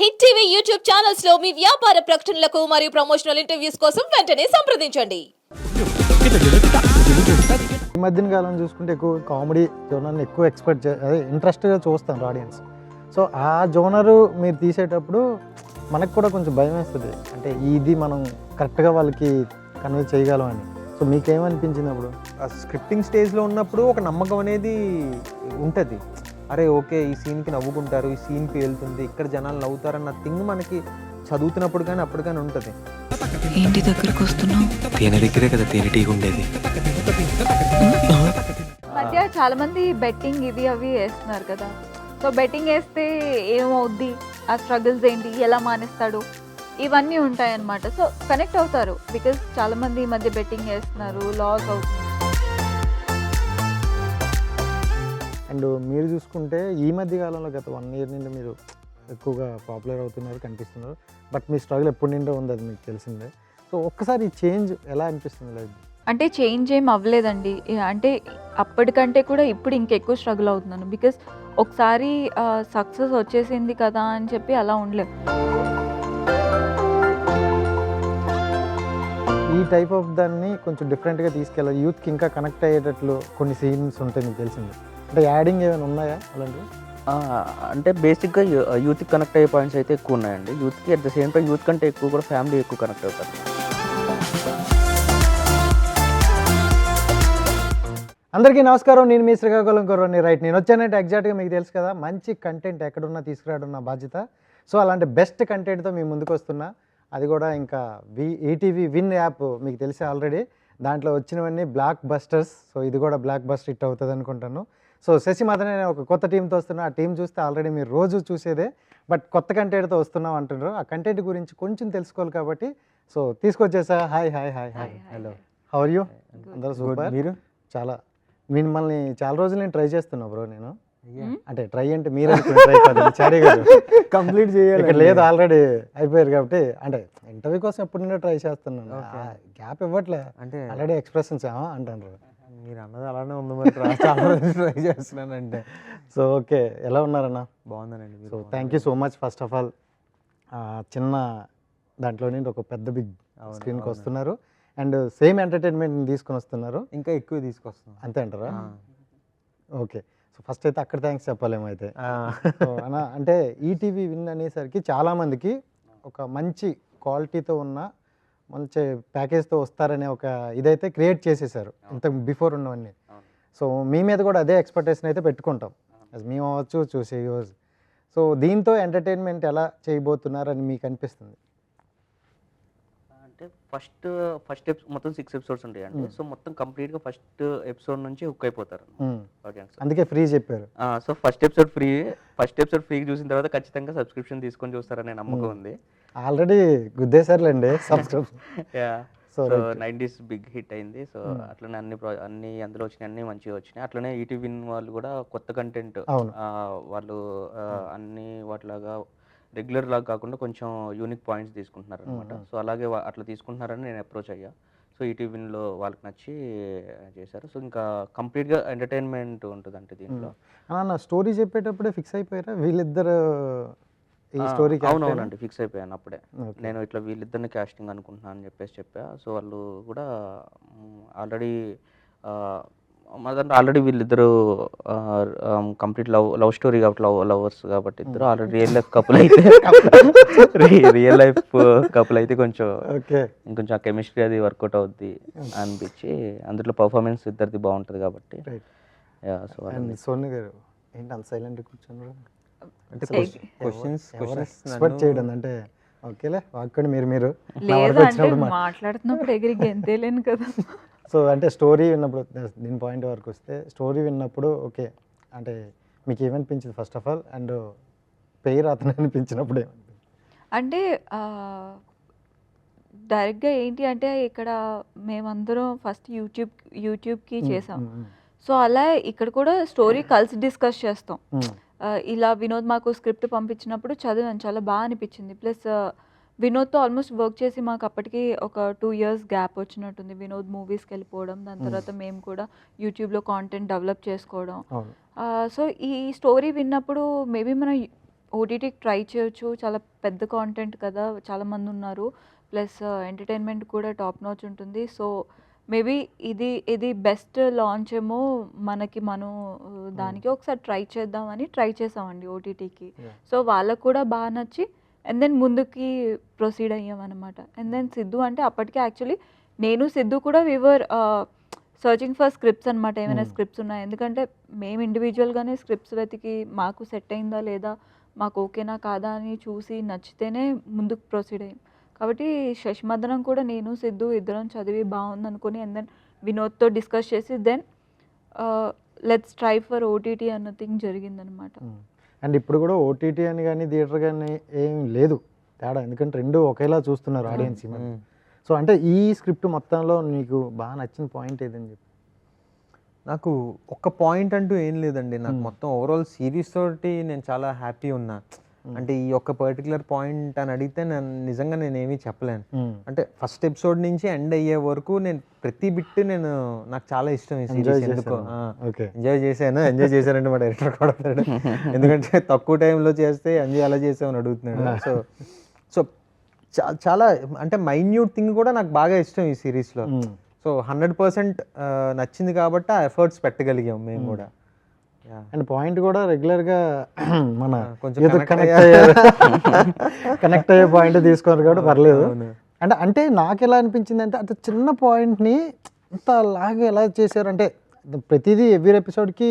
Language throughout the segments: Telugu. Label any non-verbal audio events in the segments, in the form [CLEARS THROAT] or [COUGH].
హిట్ టీవీ యూట్యూబ్ ఛానల్స్లో మీ వ్యాపార ప్రకటనలకు మరియు ప్రమోషనల్ ఇంటర్వ్యూస్ కోసం వెంటనే సంప్రదించండి. ఈ మధ్యన కాలం చూసుకుంటే ఎక్కువ కామెడీ జోనర్ని ఎక్కువ ఎక్స్పెక్ట్ చే అదే ఇంట్రెస్ట్గా చూస్తాను ఆడియన్స్. సో ఆ జోనరు మీరు తీసేటప్పుడు మనకు కూడా కొంచెం భయం వేస్తుంది. అంటే ఇది మనం కరెక్ట్గా వాళ్ళకి కన్వే చేయగలం అని. సో మీకేమనిపించింది అప్పుడు? ఆ స్క్రిప్టింగ్ స్టేజ్లో ఉన్నప్పుడు ఒక నమ్మకం అనేది ఉంటుంది. అరే ఓకే ఈ సీన్కి నవ్వుకుంటారు ఈ సీన్కి వెళ్తుంది ఇక్కడ జనాలు నవ్వుతారన్న థింగ్ మనకి చదువుతున్నప్పుడు కానీ అప్పుడు కానీ ఉంటుంది. ఏంటి దగ్గరకు వస్తున్నావు? తేనె దగ్గరే కదా తేనెటీగ ఉండేది మధ్య చాలా మంది బెట్టింగ్ ఇవి అవి వేస్తున్నారు కదా. సో బెట్టింగ్ వేస్తే ఏమవుద్ది? ఆ స్ట్రగుల్స్ ఏంటి? ఎలా మానేస్తాడు? ఇవన్నీ ఉంటాయన్నమాట. సో కనెక్ట్ అవుతారు. బికాస్ చాలా మంది ఈ మధ్య బెట్టింగ్ వేస్తున్నారు లాస్ అవుతుంది అండ్ మీరు చూసుకుంటే ఈ మధ్య కాలంలో గత వన్ ఇయర్ నుండి మీరు ఎక్కువగా పాపులర్ అవుతున్నారు కనిపిస్తున్నారు. బట్ మీ స్ట్రగుల్ ఎప్పటి నుండో ఉంది అది మీకు తెలిసిందే. సో ఒక్కసారి ఈ చేంజ్ ఎలా అనిపిస్తుంది లైక్ అంటే చేంజ్ ఏం అవ్వలేదండి. అంటే అప్పటికంటే కూడా ఇప్పుడు ఇంకెక్కువ స్ట్రగుల్ అవుతున్నాను. బికాస్ ఒకసారి సక్సెస్ వచ్చేసింది కదా అని చెప్పి అలా ఉండలేం. ఈ టైప్ ఆఫ్ దాన్ని కొంచెం డిఫరెంట్గా తీసుకెళ్ళాలి యూత్కి ఇంకా కనెక్ట్ అయ్యేటట్లు కొన్ని సీన్స్ ఉంటాయి మీకు తెలిసింది. అంటే యాడింగ్ ఏమైనా ఉన్నాయా అలాంటివి? అంటే బేసిక్గా యూత్కి కనెక్ట్ అయ్యే పాయింట్స్ అయితే ఎక్కువ ఉన్నాయండి. యూత్కి at the same time youth కంటే ఎక్కువ కూడా ఫ్యామిలీ ఎక్కువ కనెక్ట్ అవుతారు. అందరికీ నమస్కారం. నేను మీ శ్రీకాకుళం కుర్రని రైట్ నేను వచ్చానంటే ఎగ్జాక్ట్గా మీకు తెలుసు కదా మంచి కంటెంట్ ఎక్కడున్నా తీసుకురావడం నా బాధ్యత. సో అలాంటి బెస్ట్ కంటెంట్తో మీ ముందుకు వస్తున్నా. అది కూడా ఇంకా వి ఈటీవీ విన్ యాప్ మీకు తెలిసే ఆల్రెడీ దాంట్లో వచ్చినవన్నీ బ్లాక్ బస్టర్స్ సో ఇది కూడా బ్లాక్ బస్టర్ హిట్ అవుతుంది అనుకుంటాను సో శశి మాత్రమే నేను ఒక కొత్త టీంతో వస్తున్నా ఆ టీం చూస్తే ఆల్రెడీ మీరు రోజు చూసేదే. బట్ కొత్త కంటెంట్తో వస్తున్నాం అంటున్నారు. ఆ కంటెంట్ గురించి కొంచెం తెలుసుకోవాలి కాబట్టి so తీసుకొచ్చేసా. Hi hi hi hi hello how are you అందరూ సూపర్ మీరు? చాలా. మిమ్మల్ని చాలా రోజులు నేను ట్రై చేస్తున్నా బ్రో నేను. మ్మ్. అంటే ట్రై అంటే మీరు చారీ గారు. కంప్లీట్ చేయాలి ఇక్కడ లేదు ఆల్రెడీ అయిపోయారు కాబట్టి అంటే ఇంటర్వ్యూ కోసం ఎప్పుడు నుండో ట్రై చేస్తున్నాను. గ్యాప్ ఇవ్వట్లే. అంటే ఆల్రెడీ ఎక్స్ప్రెషన్స్ అంటారు మీరు అన్నది అలానే ఉంది మరి చాలా ట్రై [LAUGHS] చేస్తున్నానంటే. సో ఓకే ఎలా ఉన్నారన్న? బాగుందనండి so thank you so much first of all చిన్న దాంట్లో నుండి ఒక పెద్ద బిగ్ స్క్రీన్కి. వస్తున్నారు. అండ్ సేమ్ ఎంటర్టైన్మెంట్ తీసుకొని వస్తున్నారు. ఇంకా ఎక్కువ తీసుకొస్తాం అంతే అంటారా? ఓకే సో ఫస్ట్ అయితే అక్కడ థ్యాంక్స్ చెప్పాలేమో అయితే. అంటే ఈటీవీ విన్ అనేసరికి చాలామందికి ఒక మంచి క్వాలిటీతో ఉన్న మంచి ప్యాకేజ్తో వస్తారనే ఒక ఇదైతే క్రియేట్ చేసేసారు ఇంత బిఫోర్ ఉన్నవన్నీ. సో మీ మీద కూడా అదే ఎక్స్పెక్టేషన్ అయితే పెట్టుకుంటాం. అది మేము అవ్వచ్చు చూసే యూజ్ సో దీంతో ఎంటర్టైన్మెంట్ ఎలా చేయబోతున్నారని మీకు అనిపిస్తుంది? అంటే ఫస్ట్ ఫస్ట్ ఎపిసోడ్ మొత్తం సిక్స్ ఎపిసోడ్స్ ఉంటాయండి. Hmm. సో మొత్తం కంప్లీట్గా ఫస్ట్ ఎపిసోడ్ నుంచి హుక్ అయిపోతారు అందుకే ఫ్రీ చెప్పారు. So first episode free first episode free చూసిన తర్వాత ఖచ్చితంగా సబ్స్క్రిప్షన్ తీసుకొని చూస్తారనే నమ్మకం. ఉంది. Already గుద్దేశారులేండి subscription so so nineties big hit అయింది. So Hmm. అట్లనే అన్ని అన్ని అందులో వచ్చినాయి అన్ని మంచిగా వచ్చినాయి. అట్లనే ఈటీవీ వాళ్ళు కూడా కొత్త కంటెంట్. వాళ్ళు ఆ, అన్ని వాటిలాగా రెగ్యులర్ లాగా కాకుండా కొంచెం యూనిక్ పాయింట్స్ తీసుకుంటున్నారు అనమాట Hmm. సో అలాగే అట్లా తీసుకుంటున్నారని నేను అప్రోచ్ అయ్యా. సో ఈటీవీలో వాళ్ళకి నచ్చి చేశారు. సో ఇంకా కంప్లీట్గా ఎంటర్టైన్మెంట్ ఉంటుంది అంటే దీంట్లో. స్టోరీ చెప్పేటప్పుడే ఫిక్స్ అయిపోయారా? వీళ్ళిద్దరు ఈ ఆ, స్టోరీకి అవునవునండి ఫిక్స్ అయిపోయాను అప్పుడే. నేను ఇట్లా వీళ్ళిద్దరిని క్యాస్టింగ్ అనుకుంటున్నాను అని చెప్పేసి చెప్పా. సో వాళ్ళు కూడా ఆల్రెడీ మా దాంట్లో ఆల్రెడీ వీళ్ళిద్దరు కంప్లీట్ లవ్ లవ్ స్టోరీ కాబట్టి లవ్ లవర్స్ కాబట్టి ఇద్దరు ఆల్రెడీ రియల్ లైఫ్ కపుల్ అయితే. రియల్ లైఫ్ కపుల్ అయితే కొంచెం ఓకే. ఇంకొంచెం ఆ కెమిస్ట్రీ అది వర్కౌట్ అవుద్ది అనిపించి అందులో పర్ఫార్మెన్స్ ఇద్దరిది బాగుంటుంది కాబట్టి. సో సోని గారు ఏంటి అంత సైలెంట్ కూర్చున్నారు అంటే Hey. క్వశ్చన్స్ క్వశ్చన్స్ ఎక్స్పెక్ట్ చేయడం అంటే ఓకేలే వాక్కోండి మీరు మీరు మాట్లాడుతున్నప్పుడు ఎగిరి గెంతేలేను కదా. [LAUGHS] సో అంటే స్టోరీ విన్నప్పుడు దీని పాయింట్ వరకు వస్తే స్టోరీ విన్నప్పుడు ఓకే అంటే మీకు ఏమనిపించింది ఫస్ట్ ఆఫ్ ఆల్ అండ్ పేరు అతను అనిపించినప్పుడు అంటే డైరెక్ట్గా ఏంటి అంటే ఇక్కడ మేమందరం ఫస్ట్ యూట్యూబ్ యూట్యూబ్కి చేసాం. సో అలా ఇక్కడ కూడా స్టోరీ కలిసి డిస్కస్ చేస్తాం. ఇలా వినోద్ మాకు స్క్రిప్ట్ పంపించినప్పుడు చదివాను చాలా బాగా అనిపించింది. ప్లస్ వినోద్తో ఆల్మోస్ట్ వర్క్ చేసి మాకు అప్పటికి ఒక టూ ఇయర్స్ గ్యాప్ వచ్చినట్టుంది వినోద్ మూవీస్కి వెళ్ళిపోవడం దాని తర్వాత మేము కూడా యూట్యూబ్లో కాంటెంట్ డెవలప్ చేసుకోవడం. సో ఈ స్టోరీ విన్నప్పుడు మేబీ మనం ఓటీటీకి ట్రై చేయొచ్చు చాలా పెద్ద కాంటెంట్ కదా చాలా మంది ఉన్నారు. ప్లస్ ఎంటర్టైన్మెంట్ కూడా టాప్ నాచ్ ఉంటుంది. సో మేబీ ఇది ఇది బెస్ట్ లాంచ్ ఏమో మనకి మనం దానికి ఒకసారి ట్రై చేద్దామని ట్రై చేసామండి ఓటీటీకి. సో వాళ్ళకు కూడా బాగా నచ్చి అండ్ దెన్ ముందుకి ప్రొసీడ్ అయ్యామన్నమాట. అండ్ దెన్ సిద్ధు అంటే అప్పటికే యాక్చువల్లీ నేను సిద్ధు కూడా వివర్ సర్చింగ్ ఫర్ స్క్రిప్ట్స్ అనమాట ఏమైనా Hmm. స్క్రిప్ట్స్ ఉన్నాయి? ఎందుకంటే మేము ఇండివిజువల్గానే స్క్రిప్ట్స్ వెతికి మాకు సెట్ అయిందా లేదా మాకు ఓకేనా కాదా అని చూసి నచ్చితేనే ముందుకు ప్రొసీడ్ అయ్యాం. కాబట్టి శశిమదనం కూడా నేను సిద్ధు ఇద్దరం చదివి బాగుంది అనుకుని అండ్ దెన్ వినోద్తో డిస్కస్ చేసి then let's try for OTT అన్న థింగ్ జరిగిందనమాట. అండ్ ఇప్పుడు కూడా ఓటీటీ అని కానీ థియేటర్ కానీ ఏం లేదు తేడా. ఎందుకంటే రెండు ఒకేలా చూస్తున్నారు ఆడియన్స్. సో అంటే ఈ స్క్రిప్ట్ మొత్తంలో నీకు బాగా నచ్చిన పాయింట్ ఏదని చెప్పి. నాకు ఒక్క పాయింట్ అంటూ ఏం లేదండి. నాకు. మొత్తం ఓవరాల్ సిరీస్ తోటి నేను చాలా హ్యాపీ ఉన్నా. అంటే ఈ ఒక్క పర్టికులర్ పాయింట్ అని అడిగితే నేను నిజంగా నేను ఏమీ చెప్పలేను. మ్మ్. అంటే ఫస్ట్ ఎపిసోడ్ నుంచి ఎండ్ అయ్యే వరకు నేను ప్రతి బిట్ నేను నాకు చాలా ఇష్టం ఈ ఎంజాయ్ సిరీస్ ఎందుకో? ఎంజాయ్ చేశాను ఎంజాయ్ చేశారంటే మా డైరెక్టర్ కూడా. [LAUGHS] ఎందుకంటే తక్కువ టైంలో చేస్తే ఎంజాయ్ ఎలా చేసామని అడుగుతున్నాడు. సో సో చా- చాలా అంటే మైన్యూట్ థింగ్ కూడా నాకు బాగా ఇష్టం ఈ సిరీస్లో మ్మ్. సో హండ్రెడ్ పర్సెంట్ నచ్చింది కాబట్టి ఆ ఎఫర్ట్స్ పెట్టగలిగాం మేము కూడా. అండ్ పాయింట్ కూడా రెగ్యులర్గా [CLEARS THROAT] మన కొంచెం కనెక్ట్ అయ్యా- అయ్యే [LAUGHS] కనెక్ట్ అయ్యే పాయింట్ తీసుకున్నారు కాబట్టి పర్లేదు. అంటే అంటే నాకు ఎలా అనిపించింది అంటే అంత చిన్న పాయింట్ని ఇంత లాగా ఎలా చేశారు? అంటే ప్రతిదీ ఎవ్రీ ఎపిసోడ్కి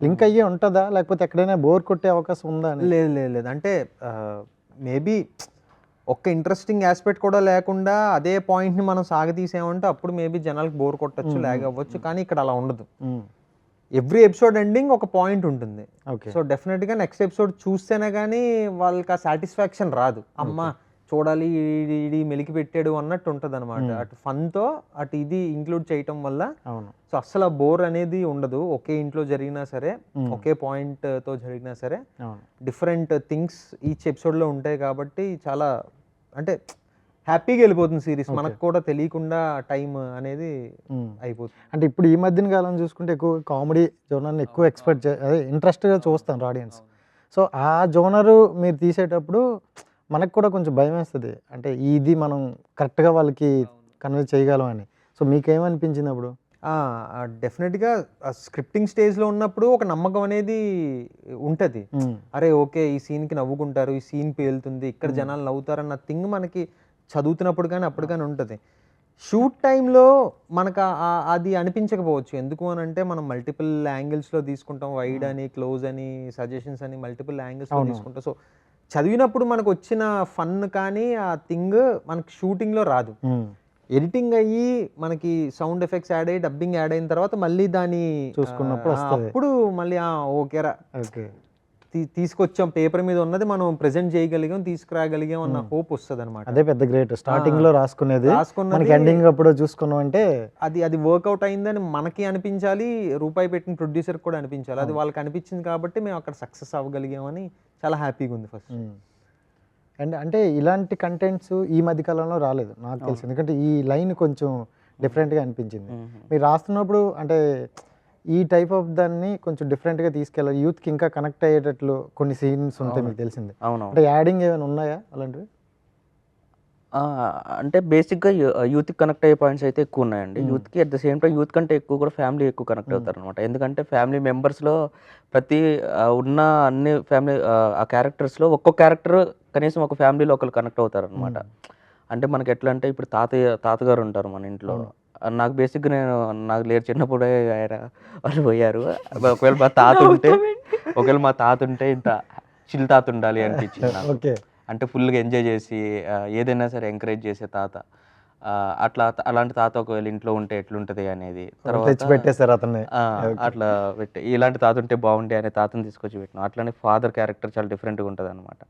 లింక్ అయ్యే ఉంటుందా? లేకపోతే ఎక్కడైనా బోర్ కొట్టే అవకాశం ఉందా లేదు లేదు లేదు. అంటే మేబీ ఒక్క ఇంట్రెస్టింగ్ ఆస్పెక్ట్ కూడా లేకుండా అదే పాయింట్ని మనం సాగతీసామంటే అప్పుడు మేబీ జనాలకు బోర్ కొట్టచ్చు లాగ్ అవ్వచ్చు. కానీ ఇక్కడ అలా ఉండదు. ఎవ్రీ ఎపిసోడ్ ఎండింగ్ ఒక పాయింట్ ఉంటుంది. ఓకే. సో డెఫినెట్గా నెక్స్ట్ ఎపిసోడ్ చూస్తేనే కానీ వాళ్ళకి ఆ సాటిస్ఫాక్షన్ రాదు. అమ్మ చూడాలి ఈడి మెలికి పెట్టాడు అన్నట్టు ఉంటుంది అనమాట అటు ఫన్తో అటు ఇది ఇంక్లూడ్ చేయటం వల్ల అవును. సో అస్సలు బోర్ అనేది ఉండదు. ఒకే ఇంట్లో జరిగినా సరే. ఒకే point తో జరిగినా సరే డిఫరెంట్ థింగ్స్ ఈచ్ ఎపిసోడ్లో ఉంటాయి కాబట్టి చాలా అంటే హ్యాపీగా వెళ్ళిపోతుంది సిరీస్. మనకు కూడా తెలియకుండా టైం అనేది. అయిపోతుంది. అంటే ఇప్పుడు ఈ మధ్యన కాలం చూసుకుంటే ఎక్కువ కామెడీ జోనర్ని ఎక్కువ ఎక్స్పెక్ట్ చే అదే ఇంట్రెస్ట్గా చూస్తాను ఆడియన్స్ సో ఆ జోనరు మీరు తీసేటప్పుడు మనకు కూడా కొంచెం భయం వేస్తుంది. అంటే ఇది మనం కరెక్ట్గా వాళ్ళకి కన్వే చేయగలం అని సో మీకేమనిపించింది అప్పుడు? డెఫినెట్గా స్క్రిప్టింగ్ స్టేజ్లో ఉన్నప్పుడు ఒక నమ్మకం అనేది ఉంటుంది. అరే ఓకే ఈ సీన్కి నవ్వుకుంటారు ఈ సీన్ పేలుతుంది ఇక్కడ జనాలు నవ్వుతారన్న థింగ్ మనకి చదువుతున్నప్పుడు కానీ అప్పుడు కానీ ఉంటుంది. షూట్ టైంలో మనకు అది అనిపించకపోవచ్చు. ఎందుకు అని అంటే మనం మల్టిపుల్ యాంగిల్స్లో తీసుకుంటాం. వైడ్ అని క్లోజ్ అని సజెషన్స్ అని మల్టిపుల్ యాంగిల్స్లో. తీసుకుంటాం. సో చదివినప్పుడు మనకు వచ్చిన ఫన్ కానీ ఆ థింగ్ మనకి షూటింగ్లో రాదు. ఎడిటింగ్ అయ్యి మనకి సౌండ్ ఎఫెక్ట్స్ యాడ్ అయ్యి డబ్బింగ్ యాడ్ అయిన తర్వాత మళ్ళీ దాన్ని చూసుకున్నప్పుడు. అప్పుడు మళ్ళీ ఓకేరా. తీసుకొచ్చాం. పేపర్ మీద ఉన్నది మనం ప్రెజెంట్ చేయగలిగాం తీసుకురాగలిగాం అన్న హోప్ వస్తుంది అనమాట అదే పెద్ద గ్రేట్. స్టార్టింగ్లో రాసుకునేది. రాసుకున్నది- ఎండింగ్ అప్పుడు చూసుకున్నాం అంటే అది అది వర్కౌట్ అయిందని మనకి అనిపించాలి రూపాయి పెట్టిన ప్రొడ్యూసర్ కూడా అనిపించాలి. అది వాళ్ళకి అనిపించింది కాబట్టి మేము అక్కడ సక్సెస్ అవ్వగలిగామని చాలా హ్యాపీగా ఉంది ఫస్ట్ అండ్ అంటే ఇలాంటి కంటెంట్స్ ఈ మధ్య కాలంలో రాలేదు నాకు తెలిసి. ఎందుకంటే ఈ లైన్ కొంచెం డిఫరెంట్గా అనిపించింది. మీరు రాస్తున్నప్పుడు అంటే ఈ టైప్ ఆఫ్ దాన్ని కొంచెం డిఫరెంట్గా తీసుకెళ్ళాలి. యూత్కి ఇంకా కనెక్ట్ అయ్యేటట్లు కొన్ని సీన్స్ ఉంటాయి మీకు తెలిసిందే. అవును అంటే యాడింగ్ ఏమైనా ఉన్నాయా అలాంటివి? అంటే బేసిక్గా యూత్కి కనెక్ట్ అయ్యే పాయింట్స్ అయితే ఎక్కువ ఉన్నాయండి. యూత్కి at the same time youth కంటే ఎక్కువ కూడా ఫ్యామిలీ ఎక్కువ కనెక్ట్ అవుతారు అనమాట ఎందుకంటే ఫ్యామిలీ మెంబర్స్లో ప్రతి ఉన్న అన్ని ఫ్యామిలీ ఆ క్యారెక్టర్స్లో ఒక్కొక్క క్యారెక్టర్ కనీసం ఒక ఫ్యామిలీలో ఒకరు కనెక్ట్ అవుతారు అనమాట అంటే మనకి ఎట్లా అంటే ఇప్పుడు తాతయ్య తాతగారు ఉంటారు మన ఇంట్లో. నాకు బేసిక్గా నేను నాకు లేరు చిన్నప్పుడే ఆయన వాళ్ళు పోయారు. ఒకవేళ మా తాత [LAUGHS] ఉంటే ఒకవేళ మా తాత ఉంటే ఇంత చిల్ తాత ఉండాలి అనిపించింది నాకు. [LAUGHS] ఓకే. అంటే ఫుల్గా ఎంజాయ్ చేసి ఏదైనా సరే ఎంకరేజ్ చేసే తాత. అట్లా అలాంటి తాత ఒకవేళ ఇంట్లో ఉంటే ఎట్లుంటది అనేది. తెచ్చి పెట్టేశారు అతన్ని. ఆ, అట్లా పెట్టి ఇలాంటి తాత ఉంటే బాగుండే అనే తాతని తీసుకొచ్చి పెట్టిన. అట్లనే ఫాదర్ క్యారెక్టర్ చాలా డిఫరెంట్గా ఉంటుంది అనమాట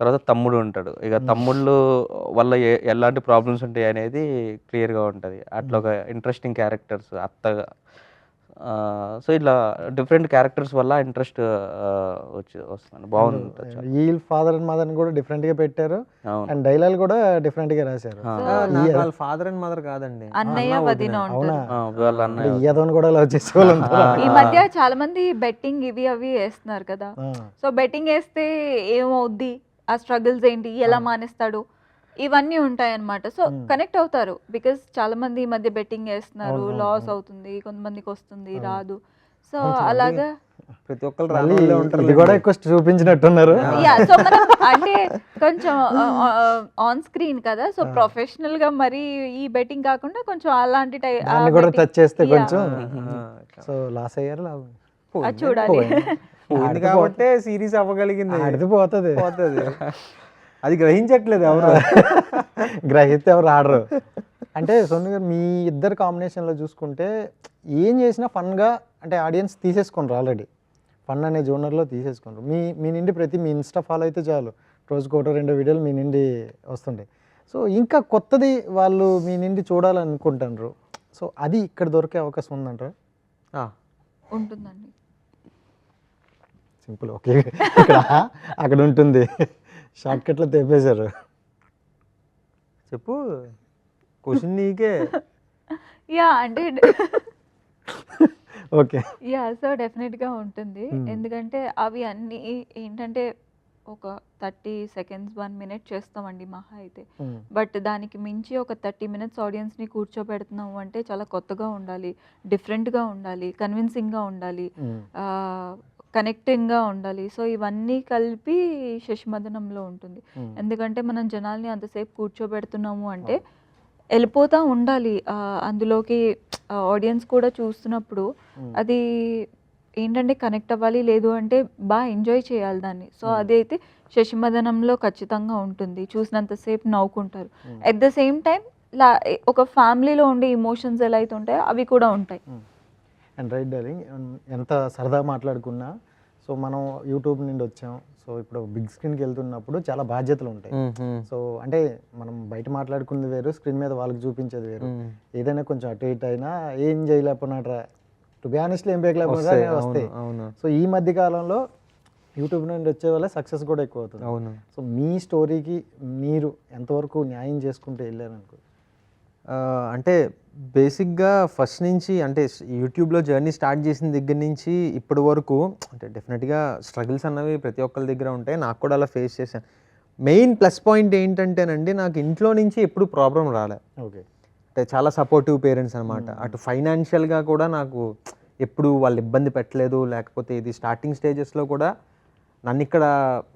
తర్వాత తమ్ముడు ఉంటాడు. ఇక తమ్ముళ్ళు వల్ల ఎలాంటి ప్రాబ్లమ్స్ ఉంటాయి అనేది క్లియర్గా ఉంటుంది. అట్లా ఒక ఇంట్రెస్టింగ్ క్యారెక్టర్స్ అత్త సో ఇట్లా డిఫరెంట్ క్యారెక్టర్స్ వల్ల ఇంట్రెస్ట్ వచ్చి వస్తుంది. బాగుంది. ఈ ఫాదర్ అండ్ మదర్ కూడా డిఫరెంట్గా పెట్టారు. అండ్ డైలాగ్ కూడా డిఫరెంట్గా రాశారు. వాళ్ళ ఫాదర్ అండ్ మదర్ కాదండి. అన్నయ్య అన్న, వదిన. ఉంటారు. కూడా లవ్ చేసే వాళ్ళు ఉంటారు. ఈ మధ్య చాలా మంది బెట్టింగ్ ఇవి అవి వేస్తున్నారు కదా. సో బెట్టింగ్ వేస్తే ఏమవుద్ది? ఆ స్ట్రగుల్స్ ఏంటి ఎలా మానేస్తాడు ఇవన్నీ ఉంటాయన్నమాట. So Hmm. కనెక్ట్ అవుతారు. బికాస్ చాలా మంది ఈ మధ్య బెట్టింగ్ అవును, లాస్. అవుతుంది కొంతమందికి వస్తుంది. రాదు. సో అలాగా ప్రతి ఒక్కరు ఇది కూడా ఎక్కువ చూపించినట్టున్నారు. యా సో మనం అంటే కొంచెం ఆన్ స్క్రీన్ కదా. సో. ప్రొఫెషనల్గా మరి ఈ బెట్టింగ్ కాకుండా కొంచెం అలాంటి టై దాన్ని కూడా టచ్ చేస్తే. కొంచెం సో లాస్ అయ్యారు చూడాలి. పోయింది కాబట్టి సిరీస్ అవ్వగలిగింది. ఆడితే పోతుంది. పోతుంది. అది గ్రహించట్లేదు ఎవరు. గ్రహిస్తే ఎవరు ఆడరు. అంటే సోని గారు మీ ఇద్దరు కాంబినేషన్లో చూసుకుంటే ఏం చేసినా ఫన్గా అంటే ఆడియన్స్ తీసేసుకుంటారు ఆల్రెడీ ఫన్ అనే జోనర్లో తీసేసుకుంటారు. మీ మీ నుండి ప్రతి మీ ఇన్స్టా ఫాలో అయితే చాలు. రోజుకు ఒకటో రెండో వీడియోలు మీ నుండి వస్తుంటాయి సో ఇంకా కొత్తది వాళ్ళు మీ నుండి చూడాలనుకుంటారు సో అది ఇక్కడ దొరికే అవకాశం ఉందంటారు? ఆ, ఉంటుందండి. Simple okay. ఇక్కడ అక్కడ ఉంటుంది. షార్ట్ కట్లో తెప్పేశారు చెప్పు. క్వశ్చన్ నీకే. యా అంటే ఓకే. యా సో డెఫినెట్గా ఉంటుంది. Hmm. ఎందుకంటే అవి అన్నీ ఏంటంటే ఒక థర్టీ సెకండ్స్ వన్ మినిట్ చేస్తామండి మహా అయితే. బట్ దానికి మించి ఒక థర్టీ మినిట్స్ ఆడియన్స్ని కూర్చోబెడుతున్నాము అంటే చాలా కొత్తగా ఉండాలి డిఫరెంట్గా ఉండాలి కన్విన్సింగ్గా ఉండాలి. కనెక్టింగ్గా ఉండాలి. సో ఇవన్నీ కలిపి శశిమదనంలో ఉంటుంది. ఎందుకంటే మనం జనాల్ని అంతసేపు కూర్చోబెడుతున్నాము అంటే వెళ్ళిపోతూ ఉండాలి. అందులోకి ఆడియన్స్ కూడా చూస్తున్నప్పుడు అది ఏంటంటే కనెక్ట్ అవ్వాలి లేదు అంటే బాగా ఎంజాయ్ చేయాలి దాన్ని. సో. అది అయితే శశిమదనంలో ఖచ్చితంగా ఉంటుంది. చూసినంతసేపు నవ్వుకుంటారు. అట్ ద సేమ్ టైం లా ఒక ఫ్యామిలీలో ఉండే ఇమోషన్స్ ఎలా అయితే ఉంటాయో అవి కూడా ఉంటాయి. అండ్ రైట్ డార్లింగ్ ఎంత సరదా మాట్లాడుకున్నా సో మనం యూట్యూబ్ నుండి వచ్చాం. సో ఇప్పుడు బిగ్ స్క్రీన్కి వెళ్తున్నప్పుడు చాలా బాధ్యతలు ఉంటాయి. సో అంటే మనం బయట మాట్లాడుకున్నది వేరు స్క్రీన్ మీద వాళ్ళకి చూపించేది వేరు. ఏదైనా కొంచెం అటు ఇటు అయినా ఏం చేయలేకపోయినారా టు బి ఆనెస్ట్లీ ఏం పేయలేకపోయినా వస్తాయి, సో ఈ మధ్య కాలంలో యూట్యూబ్ నుండి వచ్చే వల్ల సక్సెస్ కూడా ఎక్కువ అవుతుంది. అవును. సో మీ స్టోరీకి మీరు ఎంతవరకు న్యాయం చేసుకుంటూ వెళ్ళారనుకో? అంటే బేసిక్గా ఫస్ట్ నుంచి అంటే యూట్యూబ్లో జర్నీ స్టార్ట్ చేసిన దగ్గర నుంచి ఇప్పటి వరకు అంటే డెఫినెట్గా స్ట్రగుల్స్ అన్నవి ప్రతి ఒక్కరి దగ్గర ఉంటాయి. నాకు కూడా అలా ఫేస్ చేశాను. మెయిన్ ప్లస్ పాయింట్ ఏంటంటేనండి నాకు ఇంట్లో నుంచి ఎప్పుడు ప్రాబ్లం రాలే. ఓకే. అంటే చాలా సపోర్టివ్ పేరెంట్స్ అనమాట అటు ఫైనాన్షియల్గా కూడా నాకు ఎప్పుడు వాళ్ళు ఇబ్బంది పెట్టలేదు. లేకపోతే ఇది స్టార్టింగ్ స్టేజెస్లో కూడా నన్ను ఇక్కడ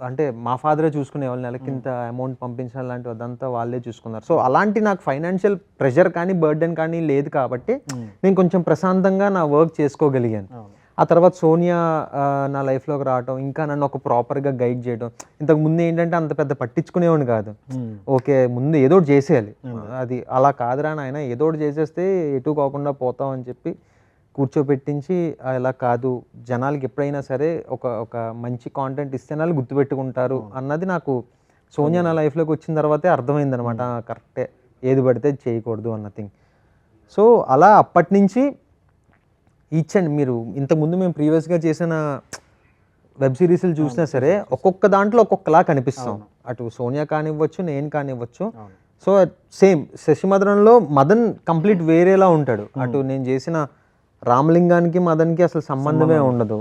అంటే మా ఫాదరే చూసుకునే వాళ్ళు నెలకింత అమౌంట్ పంపించడం లాంటివి అదంతా వాళ్ళే చూసుకున్నారు. సో అలాంటి నాకు ఫైనాన్షియల్ ప్రెషర్ కానీ బర్డెన్ కానీ లేదు కాబట్టి నేను కొంచెం ప్రశాంతంగా నా వర్క్ చేసుకోగలిగాను. ఆ తర్వాత సోనియా నా లైఫ్లోకి రావటం ఇంకా నన్ను ఒక ప్రాపర్గా గైడ్ చేయడం ఇంతకు ముందు ఏంటంటే అంత పెద్ద పట్టించుకునేవాడిని కాదు. ఓకే ముందు ఏదో చేసేయాలి. అది అలా కాదురా నాయన ఏదో చేసేస్తే ఎటు కాకుండా పోతాం అని చెప్పి కూర్చోబెట్టించి "ఆ, ఇలా కాదు. జనాలకి ఎప్పుడైనా సరే ఒక ఒక మంచి కాంటెంట్ ఇస్తే వాళ్ళు గుర్తుపెట్టుకుంటారు అన్నది నాకు సోనియా నా లైఫ్లోకి వచ్చిన తర్వాతే అర్థమైంది అనమాట కరెక్టే. ఏది పడితే చేయకూడదు అన్న థింగ్. సో అలా అప్పటి నుంచి ఈచ్ అండ్ మీరు ఇంతకుముందు మేము ప్రీవియస్గా చేసిన వెబ్ సిరీస్లు చూసినా సరే ఒక్కొక్క దాంట్లో ఒక్కొక్కలా కనిపిస్తాం. అటు సోనియా కానివ్వచ్చు నేను కానివ్వచ్చు. సో సేమ్ శశిమదనంలో మదన్ కంప్లీట్ వేరేలా ఉంటాడు. అటు నేను చేసిన రామలింగానికి మదన్కి అసలు సంబంధమే ఉండదు.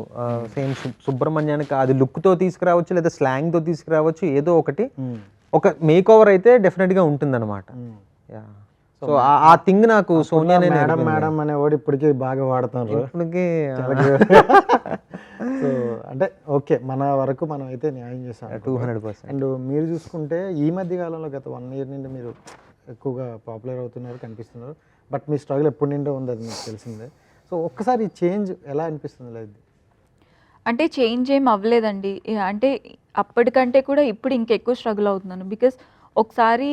సేమ్ సుబ్రహ్మణ్యానికి అది లుక్తో తీసుకురావచ్చు లేదా స్లాంగ్తో తీసుకురావచ్చు ఏదో ఒకటి. ఒక మేక్ ఓవర్ అయితే డెఫినెట్గా ఉంటుందన్నమాట. సో ఆ థింగ్ నాకు సోనియానే మేడం. మేడం అనే వర్డ్ ఇప్పటికీ బాగా వాడుతున్నారు ఇప్పటికి సో అంటే ఓకే మన వరకు మనం అయితే న్యాయం చేసాం టూ హండ్రెడ్ పర్సెంట్ అండ్ మీరు చూసుకుంటే ఈ మధ్య కాలంలో గత వన్ ఇయర్ నుండి మీరు ఎక్కువగా పాపులర్ అవుతున్నారు కనిపిస్తున్నారు. బట్ మీ స్ట్రగుల్ ఎప్పటి నుండో ఉంది అది మీకు తెలిసిందే. సో ఒక్కసారి చేంజ్ ఎలా అనిపిస్తుంది లేదు అంటే చేంజ్ ఏం అవ్వలేదండి. అంటే అప్పటికంటే కూడా ఇప్పుడు ఇంకెక్కువ స్ట్రగుల్ అవుతున్నాను. బికాస్ ఒకసారి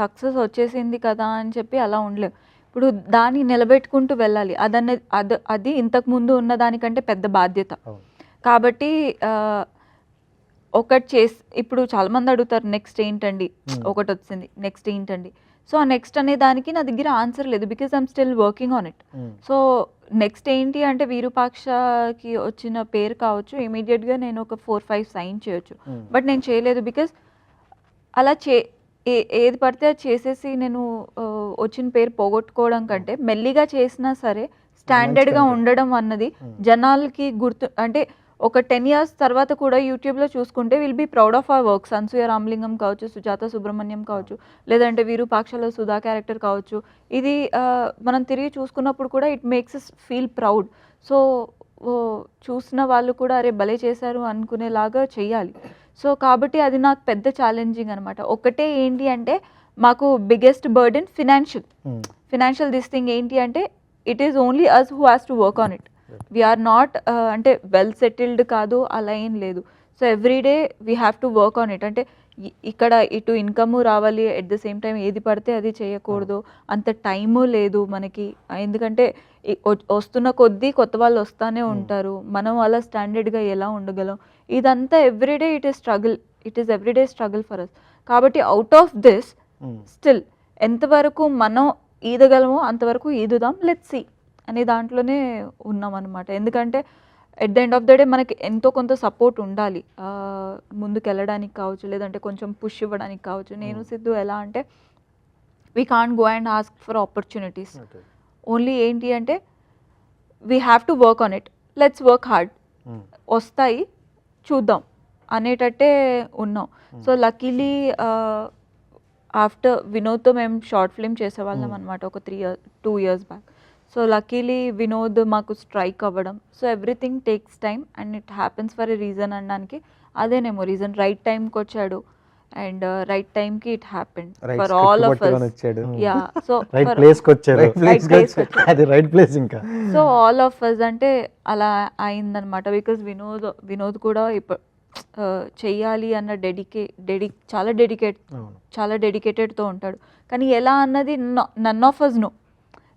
సక్సెస్ వచ్చేసింది కదా అని చెప్పి అలా ఉండలేం. ఇప్పుడు దాన్ని నిలబెట్టుకుంటూ వెళ్ళాలి. అదన్న అది అది ఇంతకు ముందు ఉన్న దానికంటే పెద్ద బాధ్యత. కాబట్టి ఒకటి చేసి ఇప్పుడు చాలామంది అడుగుతారు నెక్స్ట్ ఏంటండి? ఒకటి వచ్చింది నెక్స్ట్ ఏంటండి? సో ఆ నెక్స్ట్ అనే దానికి నా దగ్గర ఆన్సర్ లేదు. Because I'm still working on it. So next ఏంటి అంటే విరూపాక్షకి వచ్చిన పేరు కావచ్చు ఇమీడియట్గా నేను ఒక ఫోర్ ఫైవ్ సైన్ చేయొచ్చు Hmm. బట్ నేను చేయలేదు బికాస్ అలా చే ఏ ఏది పడితే అది చేసేసి నేను వచ్చిన పేరు పోగొట్టుకోవడం కంటే మెల్లిగా చేసినా సరే స్టాండర్డ్గా. ఉండడం అన్నది Hmm. జనాలకి గుర్తు అంటే ఒక టెన్ ఇయర్స్ తర్వాత కూడా యూట్యూబ్లో చూసుకుంటే will be proud of our works Anasuya Ramalingam కావచ్చు సుజాత సుబ్రహ్మణ్యం కావచ్చు లేదంటే విరూపాక్షలో సుధా క్యారెక్టర్ కావచ్చు. ఇది మనం తిరిగి చూసుకున్నప్పుడు కూడా it makes us feel proud so చూసిన వాళ్ళు కూడా అరే భలే చేశారు అనుకునేలాగా చెయ్యాలి. సో కాబట్టి అది నాకు పెద్ద ఛాలెంజింగ్ అనమాట ఒకటే ఏంటి అంటే మాకు biggest burden financial. Financial this thing ఏంటి అంటే it is only us who has to work on it we're not అంటే వెల్ సెటిల్డ్ కాదు అలా ఏం లేదు. So every day we have to work on it అంటే ఇక్కడ ఇటు ఇన్కమ్ రావాలి ఎట్ ద సేమ్ టైం ఏది పడితే అది చేయకూడదు. అంత టైము లేదు మనకి. ఎందుకంటే వస్తున్న కొద్దీ కొత్త వాళ్ళు వస్తానే ఉంటారు. మనం అలా స్టాండర్డ్గా ఎలా ఉండగలం? ఇదంతా everyday it is struggle it is everyday struggle for us కాబట్టి అవుట్ ఆఫ్ దిస్. స్టిల్ ఎంతవరకు మనం ఈదగలమో అంతవరకు ఈదుదాం. లెట్ సి అనే దాంట్లోనే ఉన్నాం అనమాట ఎందుకంటే at the end of the day మనకి ఎంతో కొంత సపోర్ట్ ఉండాలి. ముందుకు వెళ్ళడానికి కావచ్చు లేదంటే కొంచెం పుష్ ఇవ్వడానికి కావచ్చు. నేను సిద్ధు ఎలా అంటే we can't go and ask for opportunities. Only ఏంటి అంటే we have to work on it let's work hard. వస్తాయి చూద్దాం అనేటట్టే ఉన్నాం. సో లక్కీలీ ఆఫ్టర్ వినోద్తో మేము షార్ట్ ఫిల్మ్ చేసేవాళ్ళం అనమాట ఒక three year two years back so luckily Vinod మాకు స్ట్రైక్ అవ్వడం. So everything takes time and it happens for a reason అనడానికి అదేనేమో రీజన్ రైట్ టైంకి వచ్చాడు అండ్ రైట్ టైంకి it happen Right for all of వచ్చాడు. యా సో రైట్ place కి కి వచ్చాడు. అది రైట్ ప్లేస్ ఇంకా. సో ఆల్ ఆఫ్ అస్ అంటే అలా అయిందనమాట బికాజ్ వినోద్ వినోద్ కూడా ఇప్పుడు చెయ్యాలి అన్న డెడికే డెడి చాలా డెడికేట్ చాలా డెడికేటెడ్తో ఉంటాడు. కానీ ఎలా అన్నది నన్ ఆఫ్ అస్ నో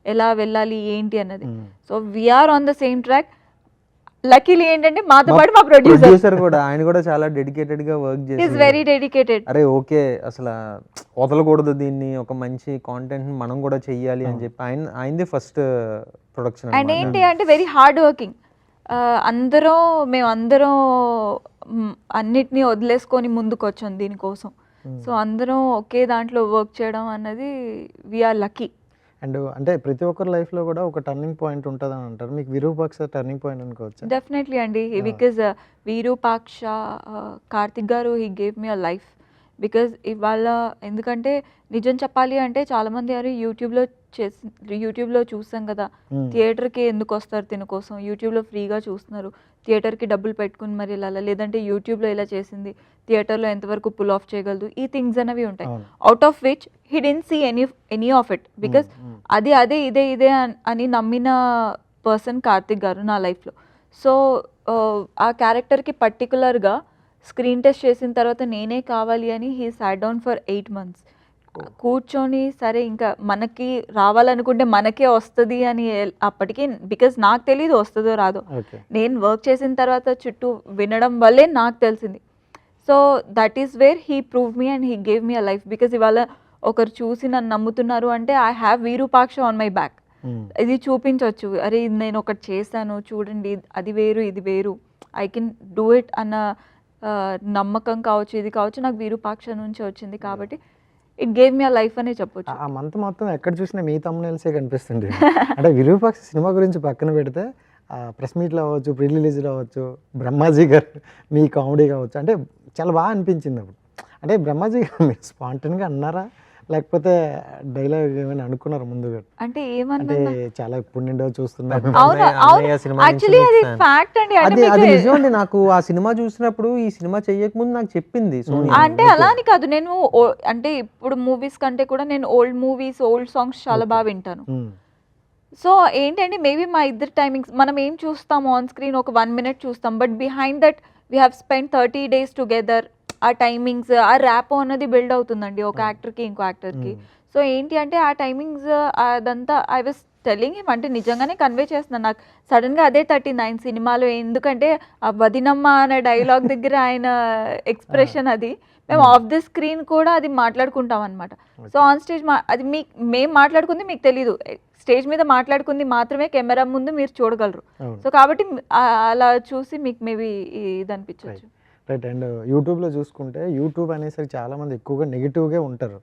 ఎలా వెళ్ళాలి ఏంటి అన్నది. So we're on the same track luckily ఏంటంటే మాతో పాటు మా ప్రొడ్యూసర్ కూడా ఆయన కూడా చాలా డెడికేటెడ్గా వర్క్ చేసి వెరీ డెడికేటెడ్ అరే ఓకే అసలు వదలకూడదు దీన్ని ఒక మంచి కాంటెంట్ మనం కూడా చెయ్యాలి అని చెప్పి ఆయన ఆయనదే ఫస్ట్ ప్రొడక్షన్ అండ్ ఏంటి అంటే వెరీ హార్డ్ వర్కింగ్ అందరం మేము అందరం అన్నిటినీ వదిలేసుకొని ముందుకు వచ్చాం దీనికోసం సో అందరం ఒకే దాంట్లో వర్క్ చేయడం అన్నది వీఆర్ లక్కీ అండ్ అంటే ప్రతి ఒక్కరి లైఫ్లో కూడా ఒక టర్నింగ్ పాయింట్ ఉంటుంది అని అంటారు. మీకు విరూపాక్ష టర్నింగ్ పాయింట్ అనుకోవచ్చు? డెఫినెట్లీ అండి. Because Virupaksha Karthik garu he gave me a life because ఇవాళ ఎందుకంటే నిజం చెప్పాలి అంటే చాలామంది అరే యూట్యూబ్లో చేసి యూట్యూబ్లో చూస్తాం కదా. థియేటర్కి ఎందుకు వస్తారు తిన కోసం? యూట్యూబ్లో ఫ్రీగా చూస్తున్నారు. థియేటర్కి డబ్బులు పెట్టుకుని మరి ఇలా లేదంటే యూట్యూబ్లో ఇలా చేసింది. థియేటర్లో ఎంతవరకు పుల్ ఆఫ్ చేయగలదు? ఈ థింగ్స్ అనేవి ఉంటాయి. Out of which he then see any any of it because అది అదే ఇదే ఇదే అన్- అని నమ్మిన పర్సన్ కార్తిక్ గారు నా లైఫ్లో సో ఆ క్యారెక్టర్కి పర్టికులర్గా స్క్రీన్ టెస్ట్ చేసిన తర్వాత నేనే కావాలి అని he sat down for eight months కూర్చొని సరే ఇంకా మనకి రావాలనుకుంటే మనకే వస్తుంది అని అప్పటికి బికాజ్ నాకు తెలియదు వస్తుందో రాదో. నేను వర్క్ చేసిన తర్వాత చుట్టూ వినడం వల్లే నాకు తెలిసింది. So that is where he prove me and he gave me a life because ఇవాళ ఒకరు చూసి నన్ను నమ్ముతున్నారు అంటే I have Virupaksha on my back ఇది చూపించవచ్చు అరే ఇది నేను ఒకటి చేశాను చూడండి అది వేరు ఇది వేరు. ఐ కెన్ డూ ఇట్ అన్న నమ్మకం కావచ్చు ఇది కావచ్చు నాకు వీరూపాక్ష నుంచి వచ్చింది కాబట్టి ఇట్ గేవ్ మీ లైఫ్ అనే చెప్పొచ్చు. ఆ మంత్ మొత్తం ఎక్కడ చూసినా మీ తమ్మునేల్సే కనిపిస్తుంది. అంటే విరూపాక్ష సినిమా గురించి పక్కన పెడితే ప్రెస్ మీట్లో అవ్వచ్చు ప్రీ రిలీజ్లో అవ్వచ్చు బ్రహ్మాజీ గారు మీ కామెడీ కావచ్చు అంటే చాలా బాగా అనిపించింది అప్పుడు. అంటే బ్రహ్మాజీ గారు మీరు స్పాంటన్గా అన్నారా? లేకపోతే డైలాగ్ ఏమైనా అనుకున్నారు ముందుగా? అంటే ఏమన్నా? చాలా ఇప్పుడు నిండో చూస్తున్నాను అది నాకు ఆ సినిమా చూసినప్పుడు ఈ సినిమా చెయ్యకముందు నాకు చెప్పింది అంటే అలా అని కాదు. నేను అంటే ఇప్పుడు మూవీస్ కంటే కూడా నేను ఓల్డ్ మూవీస్ ఓల్డ్ సాంగ్స్ చాలా బాగా వింటాను. సో ఏంటంటే మేబీ మా ఇద్దరు టైమింగ్స్ మనం ఏం చూస్తాం ఆన్ స్క్రీన్ ఒక వన్ మినిట్ చూస్తాం. But behind that we have spend thirty days together ఆ టైమింగ్స్ ఆ ర్యాప్ అన్నది బిల్డ్ అవుతుందండి ఒక యాక్టర్కి ఇంకో యాక్టర్కి సో ఏంటి అంటే ఆ టైమింగ్స్ అదంతా ఐ వాస్ టెలింగ్ హిమ్ అంటే నిజంగానే కన్వే చేస్తున్నాను. నాకు సడన్గా అదే థర్టీ నైన్ సినిమాలో ఎందుకంటే ఆ వదినమ్మ అనే డైలాగ్ దగ్గర ఆయన [LAUGHS] ఎక్స్ప్రెషన్ అది. మేము ఆఫ్ ద స్క్రీన్ కూడా అది మాట్లాడుకుంటాం అనమాట సో ఆన్ స్టేజ్ అది మీ మేము మాట్లాడుకుంది మీకు తెలీదు. స్టేజ్ మీద మాట్లాడుకుంది మాత్రమే కెమెరా ముందు మీరు చూడగలరు. సో కాబట్టి అలా చూసి మీకు మేబీ ఇది అనిపించవచ్చు రైట్ అండ్ యూట్యూబ్లో చూసుకుంటే యూట్యూబ్ అనేసరికి చాలామంది ఎక్కువగా నెగిటివ్గా ఉంటారు.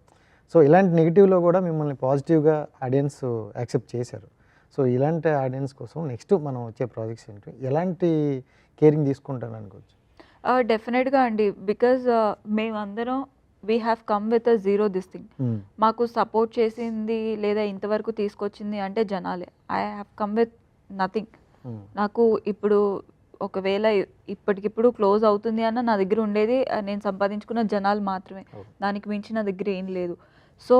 సో ఇలాంటి నెగిటివ్లో కూడా మిమ్మల్ని పాజిటివ్గా ఆడియన్స్ యాక్సెప్ట్ చేశారు. సో ఇలాంటి ఆడియన్స్ కోసం నెక్స్ట్ మనం వచ్చే ప్రాజెక్ట్స్ ఏంటి? ఎలాంటి కేరింగ్ తీసుకుంటాను అనుకోవచ్చు? డెఫినెట్గా అండి బికాజ్ మేమందరం we have come with a zero this thing. మాకు సపోర్ట్ చేసింది లేదా ఇంతవరకు తీసుకొచ్చింది అంటే జనాలే I have come with nothing. నాకు ఇప్పుడు ఒకవేళ ఇప్పటికిప్పుడు క్లోజ్ అవుతుంది అన్న నా దగ్గర ఉండేది నేను సంపాదించుకున్న జనాలు మాత్రమే అవును. దానికి మించి నా దగ్గర ఏం లేదు సో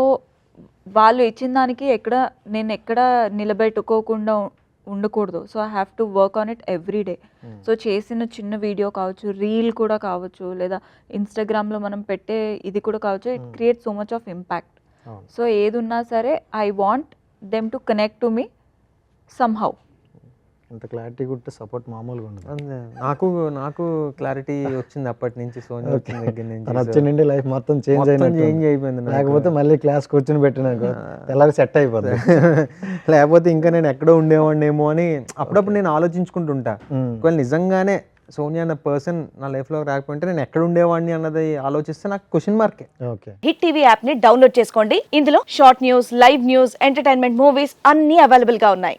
వాళ్ళు ఇచ్చిన దానికి ఎక్కడ నేను ఎక్కడ నిలబెట్టుకోకుండా ఉండకూడదు. So I have to work on it every day. So చేసిన చిన్న వీడియో కావచ్చు రీల్ కూడా కావచ్చు లేదా ఇన్స్టాగ్రామ్లో మనం పెట్టే ఇది కూడా కావచ్చు it. Create so much of impact so ఏది ఉన్నా సరే I want them to connect to me somehow ఇంత క్లారిటీ గుట్ట సపోర్ట్ మామూలుగా ఉండదు. నాకు నాకు క్లారిటీ వచ్చింది అప్పటి నుంచి సోని వచ్చిన దగ్గర నుంచి తను వచ్చి నుండి లైఫ్ మొత్తం చేంజ్ అయినట్టు చేంజ్ అయిపోయింది నాకు. లేకపోతే మళ్ళీ క్లాస్ కూర్చొని పెట్టినాక ఎలాగ సెట్ అయిపోతుంది [LAUGHS] లేకపోతే ఇంకా నేను ఎక్కడో ఉండేవాడినేమో అని అప్పుడప్పుడు నేను ఆలోచించుకుంటుంటా. Hmm. ఒకవేళ నిజంగానే సోనియా అన్న పర్సన్ నా లైఫ్లో రాకపోతే నేను ఎక్కడ ఉండేవాడిని అన్నది ఆలోచిస్తే నాకు క్వశ్చన్ మార్కే ఓకే హిట్ టీవీ యాప్ని డౌన్లోడ్ చేసుకోండి. ఇందులో short news live news entertainment movies అన్ని అవైలబుల్గా ఉన్నాయి.